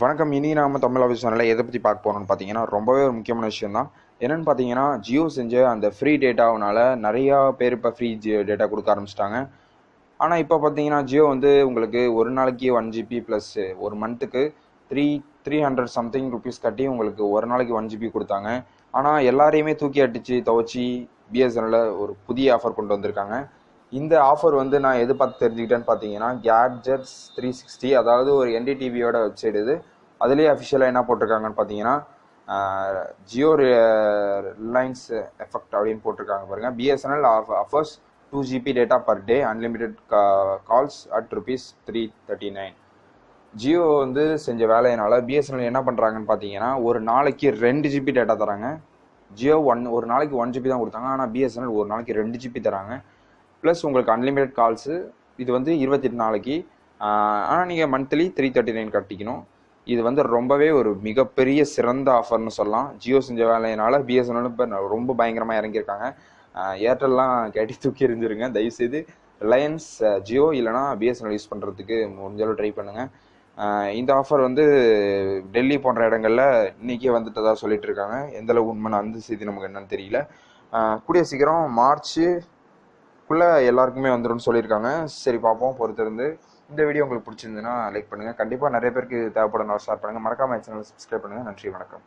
வணக்கம். இனி நாம தமிழ் ஆஃபீஸ் சேனலில் எதை பற்றி பார்க்க போகிறோம்னு பார்த்தீங்கன்னா ரொம்பவே ஒரு முக்கியமான விஷயம் தான். என்னென்னு பார்த்தீங்கன்னா ஜியோ செஞ்ச அந்த ஃப்ரீ டேட்டாவனால நிறையா பேர் இப்போ ஃப்ரீ டேட்டா கொடுக்க ஆரம்பிச்சிட்டாங்க. ஆனால் இப்போ பார்த்தீங்கன்னா ஜியோ வந்து உங்களுக்கு ஒரு நாளைக்கு ஒன் ஜிபி ப்ளஸ் ஒரு மந்த்துக்கு three three hundred something rupees கட்டி உங்களுக்கு ஒரு நாளைக்கு ஒன் ஜிபி கொடுத்தாங்க. ஆனால் எல்லாரையுமே தூக்கி அடித்து துவச்சி பிஎஸ்என்எல்ல ஒரு புதிய ஆஃபர் கொண்டு வந்திருக்காங்க. இந்த ஆஃபர் வந்து நான் எது பார்த்து தெரிஞ்சுக்கிட்டேன்னு பார்த்தீங்கன்னா கேட்ஜெட்ஸ் த்ரீ சிக்ஸ்டி அதாவது ஒரு என்டிடிவியோட வெப்சைட் இது. அதுலேயே அஃபிஷியலாக என்ன போட்டிருக்காங்கன்னு பார்த்தீங்கன்னா ஜியோ ரிலையன்ஸ் எஃபெக்ட் அப்படின்னு போட்டிருக்காங்க பாருங்கள் BSNL offers two GB data per day unlimited calls at rupees three thirty nine Jio வந்து செஞ்ச வேலையினால பிஎஸ்என்எல் என்ன பண்ணுறாங்கன்னு பார்த்தீங்கன்னா ஒரு நாளைக்கு ரெண்டு ஜிபி டேட்டா தராங்க. ஜியோ ஒன் ஒரு நாளைக்கு ஒன் ஜிபி தான் கொடுத்தாங்க. ஆனால் பிஎஸ்என்எல் ஒரு நாளைக்கு ரெண்டு ஜிபி தராங்க. ப்ளஸ் உங்களுக்கு அன்லிமிட்டெட் கால்ஸு இது வந்து இருபத்தெட்டு நாளைக்கு ஆனால் நீங்கள் மந்த்லி த்ரீ தேர்ட்டி நைன் கட்டிக்கணும். இது வந்து ரொம்பவே ஒரு மிகப்பெரிய சிறந்த ஆஃபர்னு சொல்லலாம். ஜியோ செஞ்ச வேலையினால பிஎஸ்என்எல் இப்போ ரொம்ப பயங்கரமாக இறங்கியிருக்காங்க. ஏர்டெல்லாம் கேட்டி தூக்கி எறிஞ்சிருங்க. தயவுசெய்து ரிலையன்ஸ் ஜியோ இல்லைனா பிஎஸ்என்எல் யூஸ் பண்ணுறதுக்கு முடிஞ்சளவு ட்ரை பண்ணுங்கள் இந்த ஆஃபர் வந்து டெல்லி போன்ற இடங்களில் இன்றைக்கே வந்துட்டதாக சொல்லிட்டு இருக்காங்க. எந்தளவு உண்மை அந்த செய்தி நமக்கு என்னன்னு தெரியல. கூடிய சீக்கிரம் மார்ச் குள்ளே எல்லாருக்குமே வந்துடும் சொல்லியிருக்காங்க. சரி பார்ப்போம். பொறுத்திருந்து இந்த வீடியோ உங்களுக்கு பிடிச்சிருந்துன்னா லைக் பண்ணுங்கள் கண்டிப்பாக நிறைய பேருக்கு தேவைப்படும். ஷேர் பண்ணுங்கள் மறக்காமல் சேனல் சப்ஸ்கிரைப் பண்ணுங்கள் நன்றி வணக்கம்.